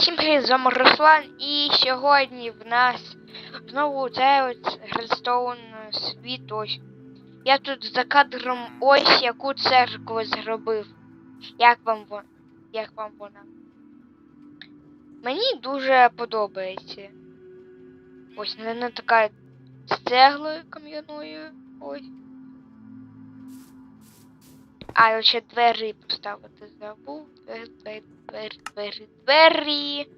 Всім привіт, з вами Руслан, і сьогодні в нас знову цей от Гредстоун світ ось. Я тут за кадром ось яку церкву зробив. Як вам вона? Як вам вона? Мені дуже подобається. Ось вона така з цеглою кам'яною. Ось. А, я ще двері поставити забув. Двері, двері, двері, двері, двері.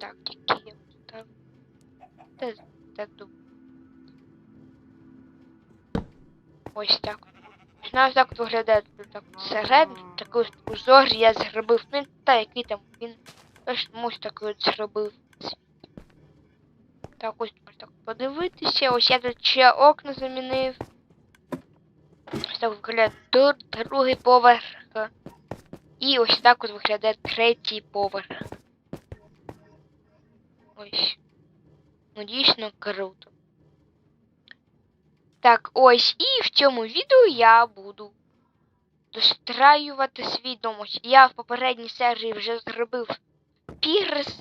Так, які я поставив. Та, та, ду- Ось так. Ось так от виглядає тут так всередині, такий узор я зробив. Ну, та який там він ось такий от зробив. Так, ось так подивитися. Ось я тут ще окна замінив. Ось так виглядає другий поверх. І ось так от виглядає третій поверх. Ось. Ну дійсно круто. Так, ось і в цьому відео я буду достраювати свій дом. Ось я в попередній серії вже зробив пірс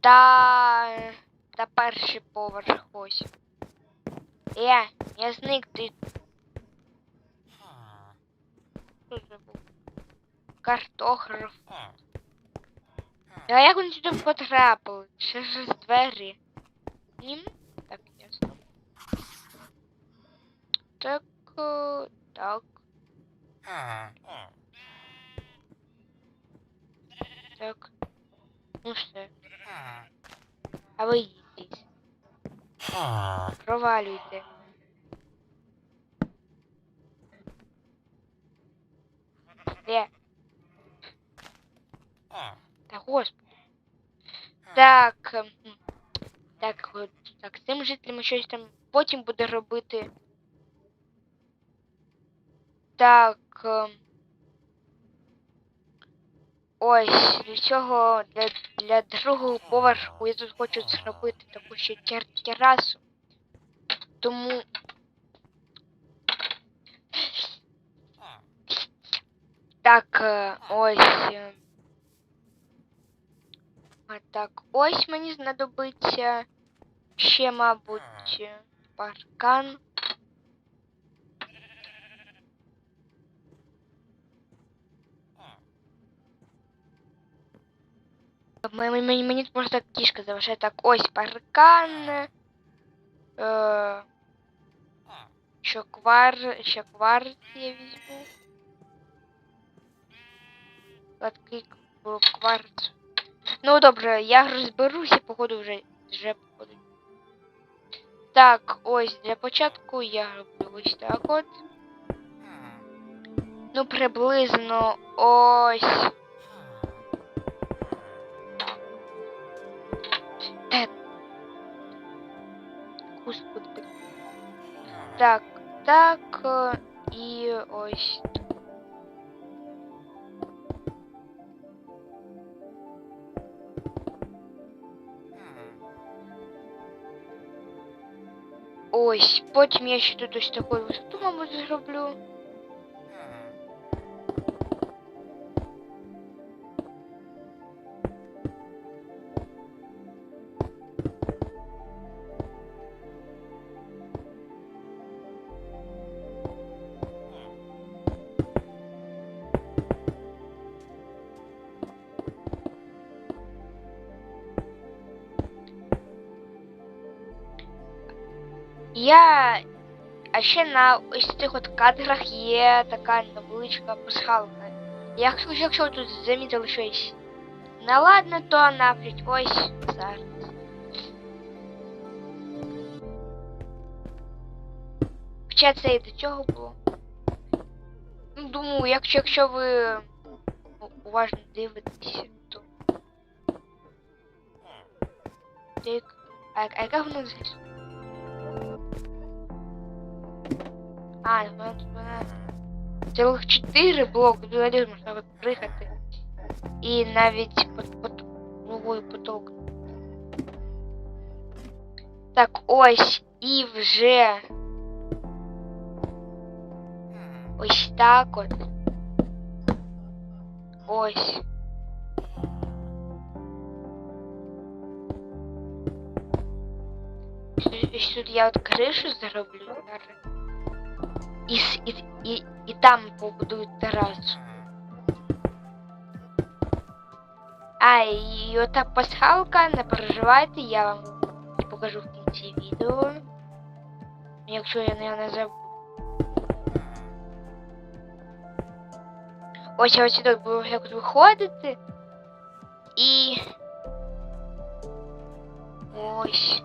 та, та перший поверх ось. Я, я зник ти. Що забув? Картограф. А як вони сюди потрапили? Через двері. Ні? Так, ясно. Так, о, так, так. Ну все. А ви їдіть. Провалюйте. Де? Та господи. Так. ем, м, Так, от, так, з цим жителям щось там потім буде робити. Так. Ось, для цього, для, для другого поверху я тут хочу зробити таку ще тер терасу. Тому. Так, е, ось. е, А так, ось мені знадобиться ще, мабуть, е, паркан. Мені, мені, просто кішка залишає. Так, ось паркан. Е, що квар, ще кварц я візьму. Гладкий к- кварц. Ну добре, я розберуся, походу вже вже походу. Так, ось для початку я роблю ось так от. Ну, приблизно ось. Господи. блін. Так, так, е, і ось. Ось, потім я ще тут ось таку висоту, мабуть, зроблю. Ще на ось цих от кадрах є така невеличка пасхалка. Якщо, якщо ви тут замітили щось неладне, то напрять ось зараз. Хоча це і до цього було. Ну, думаю, якщо, якщо ви ну, уважно дивитеся, то. Так. А, яка вона взагалі? А, вона тут вона. Цілих чотири блоки, взагалі можна от приїхати. І навіть под, под головою поток. Так, ось і вже. Ось так от. Ось. Сю- Сюди я от кришу зроблю зараз. І, с- і, і, і там побудую терасу. А, і ота пасхалка, не переживайте, я вам покажу в кінці відео. Якщо я не, не забуду. Ось я ось буду як от виходити. І. Ось.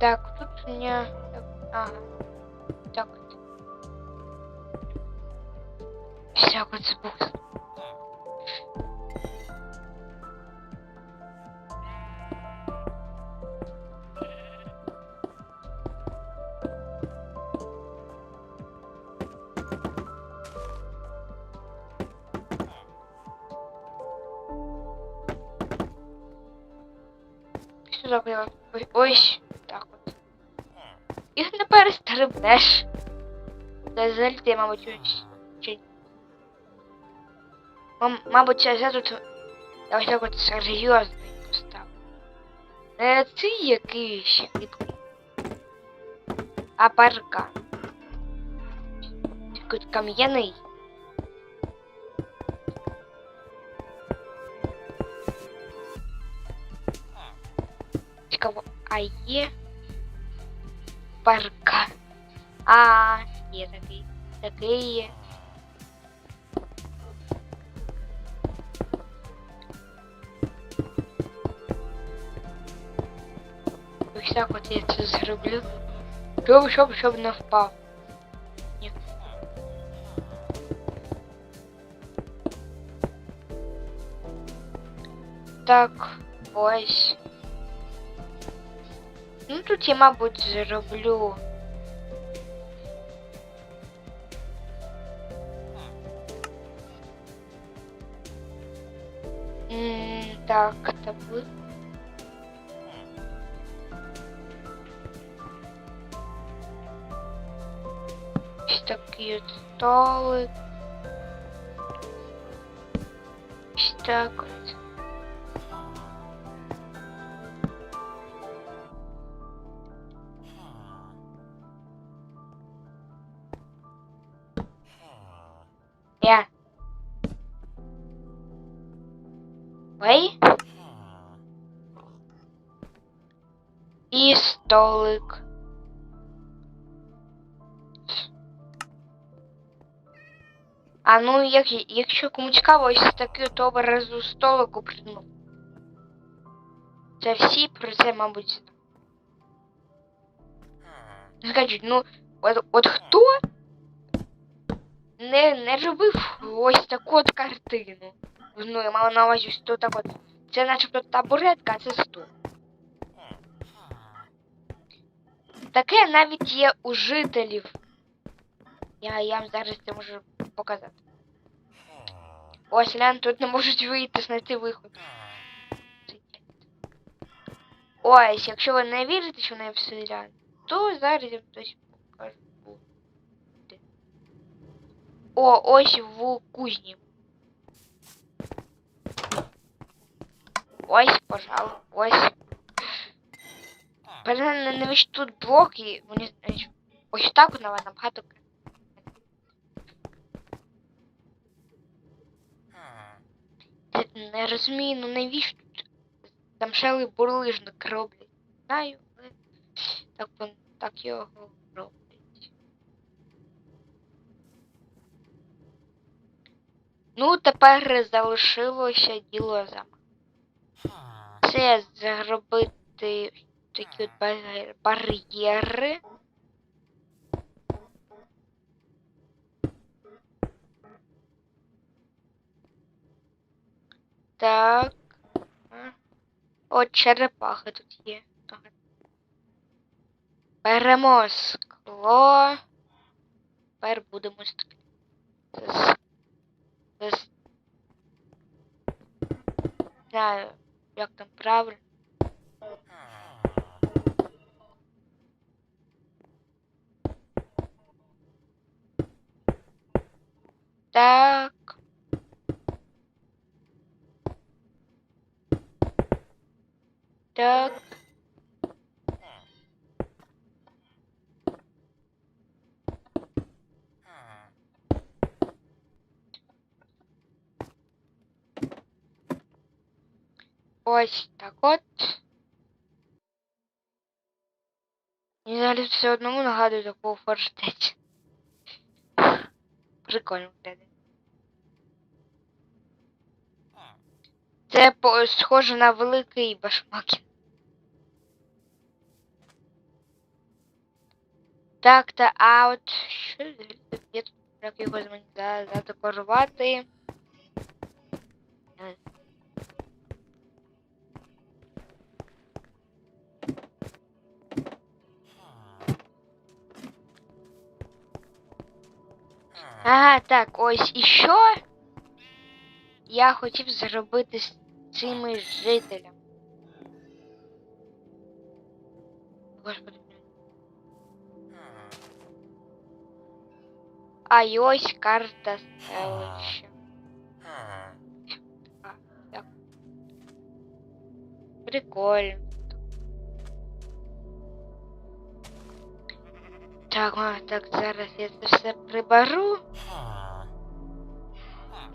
Так, тут у меня... Ага. Так вот. Все, вот забыл. Ой, ось. Так от. Їх не перестрибнеш. Та зальти, мабуть, ось. Чи... Мам, мабуть, я тут я ось так от серйозно постав. Не цей якийсь хитрий. А парка. Такий от кам'яний. Цікаво, а є парка. А, є такий. Такий є. Ось так от я це зроблю. Щоб, щоб, щоб не впав. Ні. Так, ось. Ну тут я, мабуть, зроблю. Ось такий от так от. Я. Ой. І столик. А ну, як, якщо кому цікаво, ось такий от образ у столику придумав. Це всі про це, мабуть. Скажіть, ну, от, от хто не, не робив ось таку от картину? Ну, я мала на увазі ось тут так от. Це начебто табуретка, а це стул. Таке навіть є у жителів. Я, я вам зараз це можу показати. Ось глянь, тут не можуть вийти, знайти виход. Ось, якщо ви не вірите, що вони все реально, то зараз я вам хтось покажу. Де. О, ось в кузні. Ось, пожалуй, ось. Правильно, навіть тут блоки, вони знаєш, ось так вона набагато. не розумію, ну навіщо шели бурлижник роблять. Знаю, але так, вон- так його роблять. Ну, тепер залишилося діло замок. Це зробити такі от бар'єри. Так. О, черепахи тут є. Беремо скло. Тепер будемо Не знаю, як там правильно. Так. Так. Ось так от. І взагалі все одному нагадую такого фортецю. Прикольно виглядає. Це схоже на великий башмакін. Так, та а от що взагалі тут як його за- задекорувати? Ага, так, ось і що я хотів зробити з цими жителями. А і ось карта селища. А, так. Прикольно. Так, а, так, зараз я це все приберу.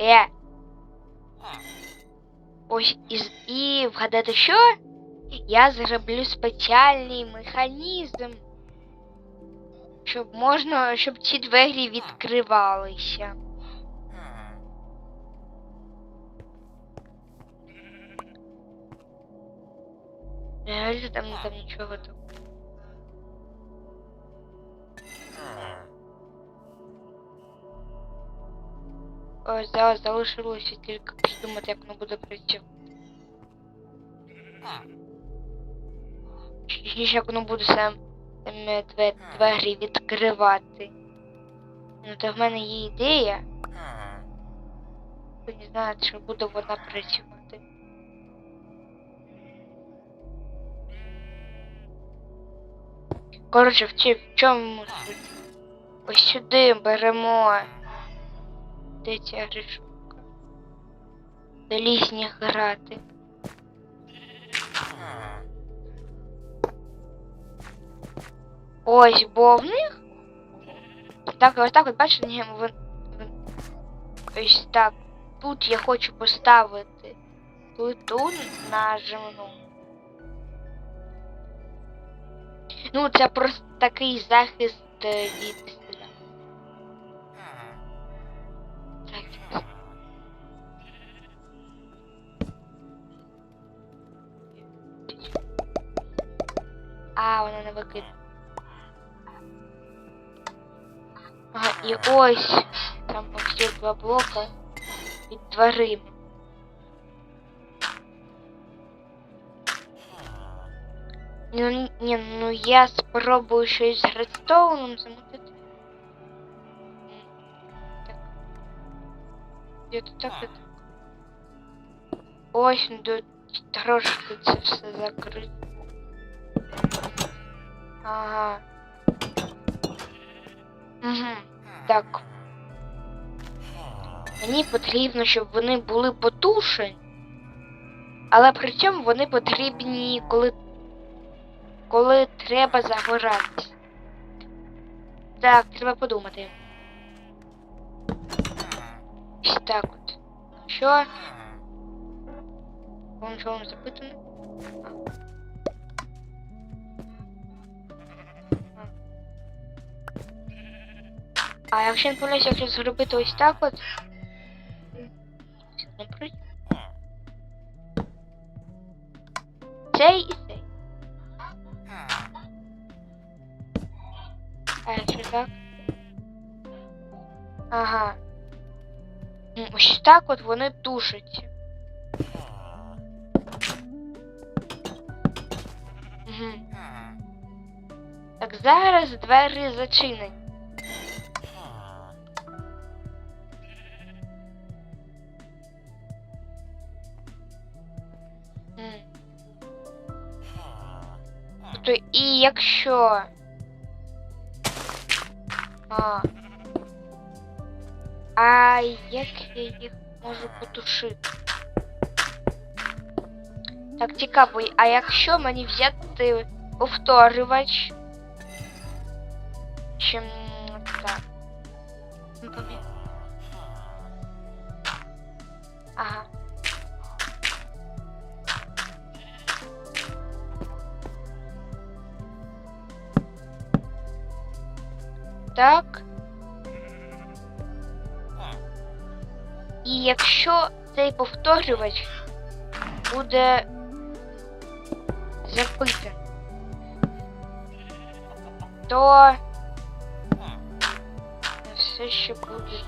Е. Ось із і вгадати що? Я зроблю спеціальний механізм. Щоб можна, щоб ці двері відкривалися. Реально там, там нічого такого. Ось зараз залишилося тільки придумати, як воно буде працювати. Точніше, як воно буде сам двері, відкривати. Ну, то в мене є ідея, то не знаю, чи буде вона працювати. Коротше, в, чому суть? Ось сюди беремо. Де ця гришука? Залізні грати. Ось, бо в них. Так, ось так от бачите, ні, ви, ви, ось так. Тут я хочу поставити плиту нажимну. Ну, це просто такий захист е, від селя. Захист. А, вона не викидає. Ага, і ось там ось є два блока під дверима. Ну, ні- ні, ну я спробую щось з редстоуном замутити. М, Так. Где-то так і так. Ось, ну тут трошки це все закрито. Ага. Угу. Так. Мені потрібно, щоб вони були потушені. Але при цьому вони потрібні, коли. коли треба загоратися. Так, треба подумати. Ось так от. Що? Вам що вам запитано? А якщо не помиляюся, якщо зробити ось так от. Цей і цей. А якщо так? Ага. Ось так от вони тушаться. Так зараз двері зачинені. якщо. А. А як я їх можу потушити? Так, цікаво, а якщо мені взяти повторювач? Чим так. Так. І якщо цей повторювач буде запитаний, то все ще буде.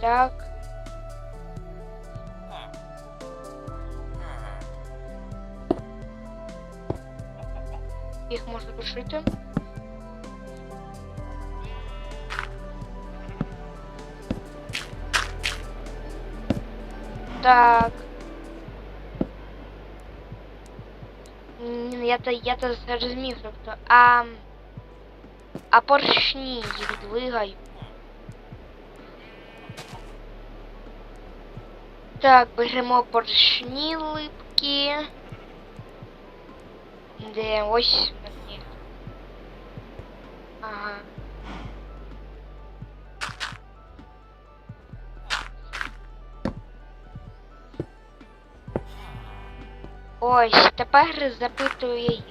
Так. Їх можна душити. Так. М, Я то я то зрозумів, тобто, а, а поршні їх двигаю. Так, беремо поршні липкі. Де ось вони. Ага. Ось, тепер запитую їх.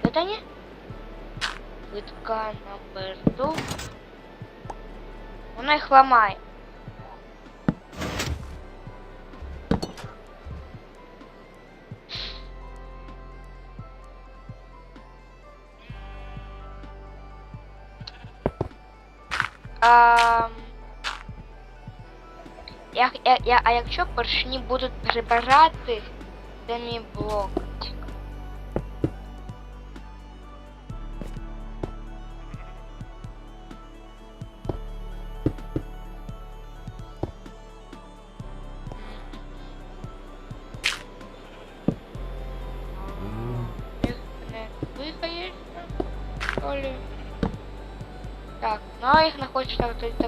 Питання? Витка на берту. Вона їх ламає. я, я, я, а якщо поршні будуть прибирати, це мій блок. Їх не вигаєш, що ли? Так, ну а їх не хочу так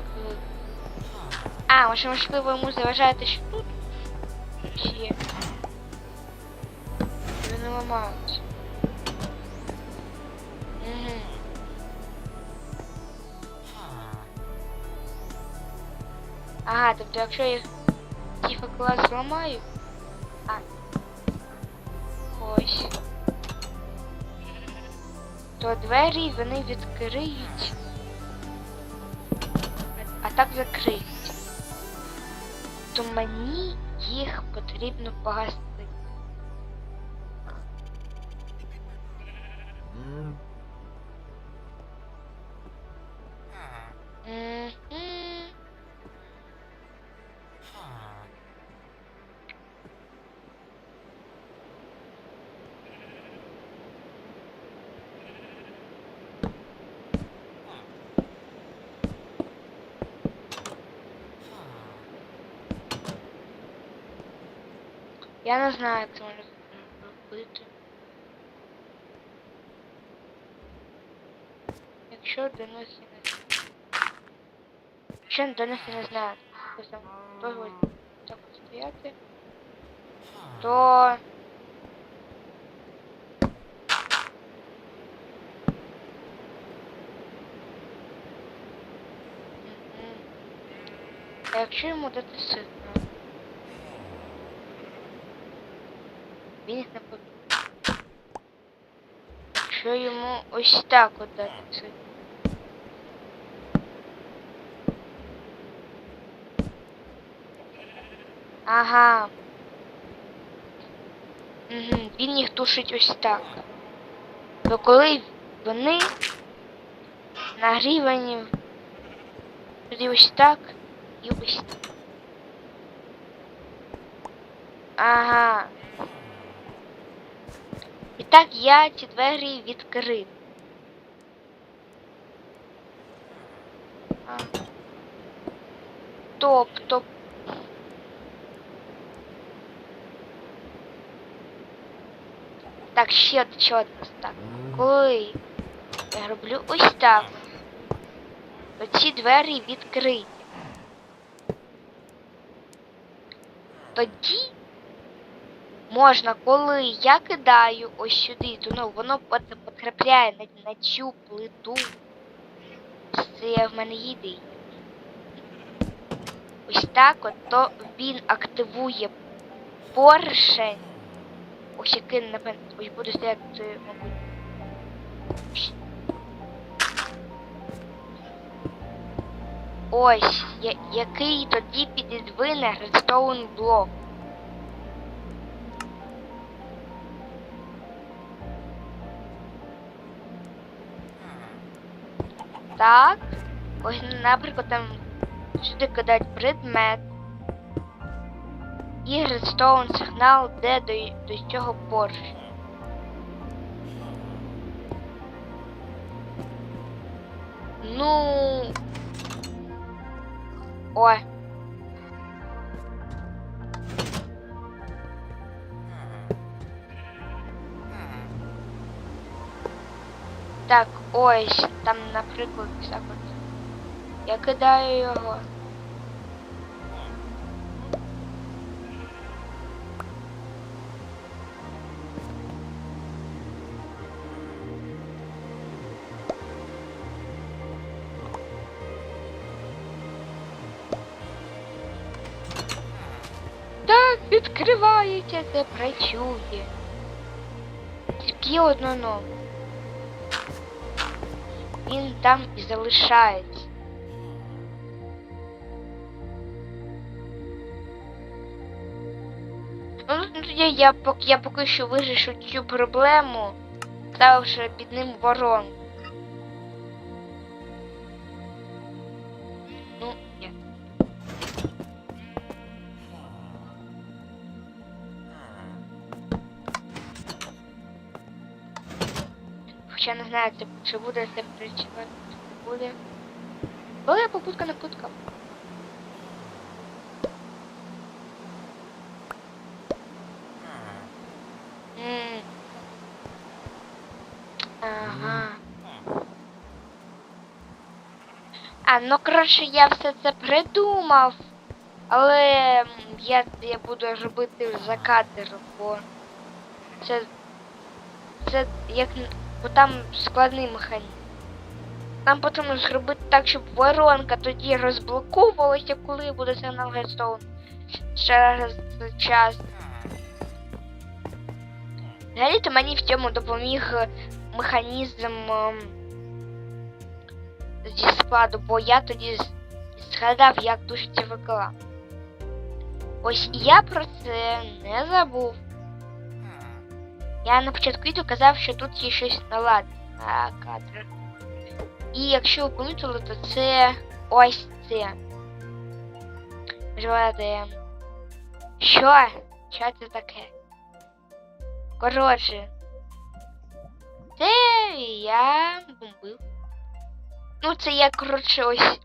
А, можливо йому заважаєте, що тут є. Вони ламаються. Угу. Ага, тобто якщо я тихо клас зламаю. А. Ось. То двері вони відкриють. А так закриють. То мені їх потрібно погасити. Я не знаю, як це можна робити. Якщо і не. Якщо Денис і не ось там того так стояти, то. А якщо йому дати сигнал? Він їх не побіг. Якщо йому ось так от дати сигнал. Ага. Угу. Він їх тушить ось так. То коли вони нагрівані тоді ось так і ось так. Ага. І так я ці двері відкрив. Тобто. Так, ще, одне так. Коли Я роблю ось так. То ці двері відкриті. Тоді можна, коли я кидаю ось сюди, то ну, воно пот- потрапляє на, на цю плиту. Це в мене є. Ось так от, то він активує поршень. Ось який, напевно, ось буде стояти, мабуть. Ось, я, який тоді підідвине редстоун блок. Так. Ось, наприклад, там сюди кидають предмет. І редстоун сигнал де до, до цього поршня. Ну. Ой. Так, ось, там, наприклад, так от. Я кидаю його. Так, відкривається, це працює. Тільки одно но. Там і залишається. Ну, я я, я поки що вирішу цю проблему, ставивши під ним воронку. Це, чи буде це працювати, чи не буде. Але попутка на путка. Ага. А, ну коротше, я все це придумав. Але я, я буду робити за кадром, бо це. Це як. Бо там складний механізм. Нам потрібно зробити так, щоб воронка тоді розблоковувалася, коли буде сигнал Гедстоун через час. Взагалі-то мені в цьому допоміг механізм ем, зі складу, бо я тоді згадав, як дуже виклав. Ось я про це не забув. Я на початку відео казав, що тут є щось наладне на кадрах. І якщо ви помітили, то це ось це. Жвати. Що? Що це таке? Коротше. Це я бомбив. Ну, це я, коротше, ось.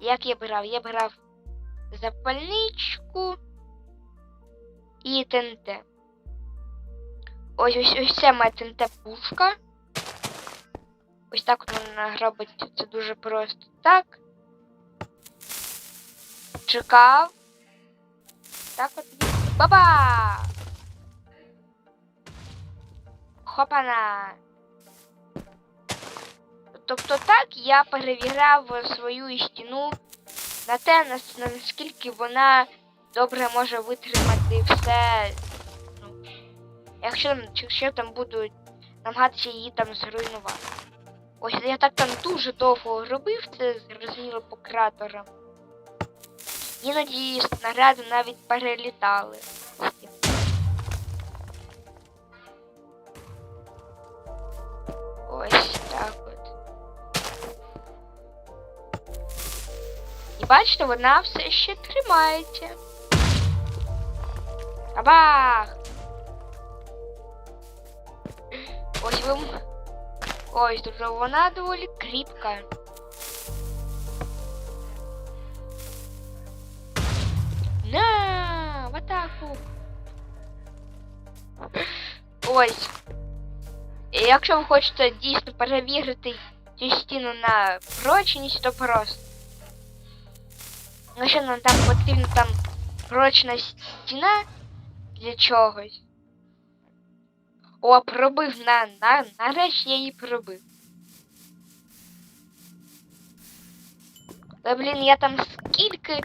Як я брав? Я брав запальничку і ТНТ. Ось ось ось це моя ТНТ пушка. Ось так вона робить це дуже просто. Так. Чекав. Так от. Баба! Хопана! Тобто так я перевіряв свою стіну на те, наскільки вона добре може витримати все. Якщо, якщо там будуть намагатися її там зруйнувати. Ось я так там дуже довго робив це, зрозуміло, по кратерам. Іноді снаряди навіть перелітали. Ось так от. І бачите, вона все ще тримається. Абах! Ось ви. м- Ось тут вже вона доволі кріпка. На, в атаку. Ось. І якщо ви хочете дійсно перевірити цю стіну на прочність, то просто. Якщо нам там потрібна там прочна стіна для чогось. О, пробив на, на нарешті я її пробив. Та блін, я там скільки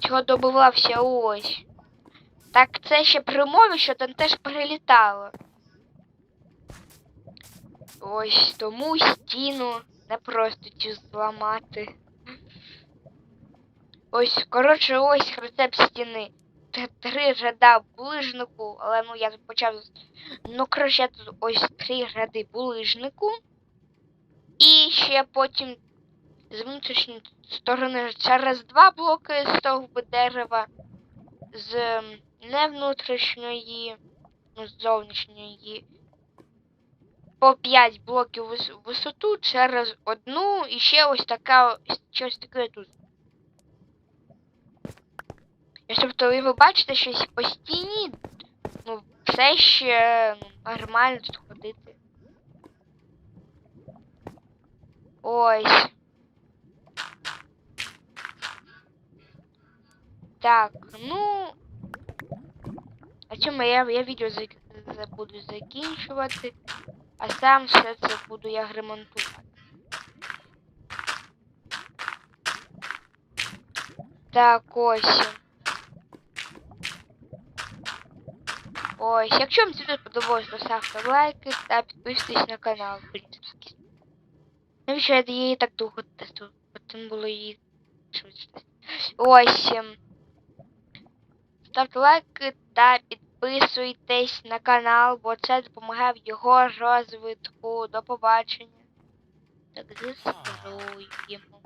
чого добивався ось. Так це ще при умові, що там теж прилітало. Ось тому стіну не просто цю зламати. Ось, коротше, ось рецепт стіни. Три ряда булижнику, але ну я почав. Ну, коротше, тут ось три ряди булижнику. І ще потім з внутрішньої сторони через два блоки стовби дерева, з не внутрішньої, ну, з зовнішньої. По 5 блоків вис- висоту через одну і ще ось така ось щось таке тут. Тобто ви бачите щось по стіні, ну, все ще ну, нормально тут ходити. Ось. Так, ну. А чому я, я відео зак... за- буду закінчувати, а сам все це буду я ремонтувати. Так, ось. Ось, якщо вам це сподобалось, то ставте лайки та підписуйтесь на канал. Навіщо я її так довго тестую? Потім було її швидше. Ось. ем, Ставте лайки та підписуйтесь на канал, бо це допомагає в його розвитку. До побачення. Так, застроюємо.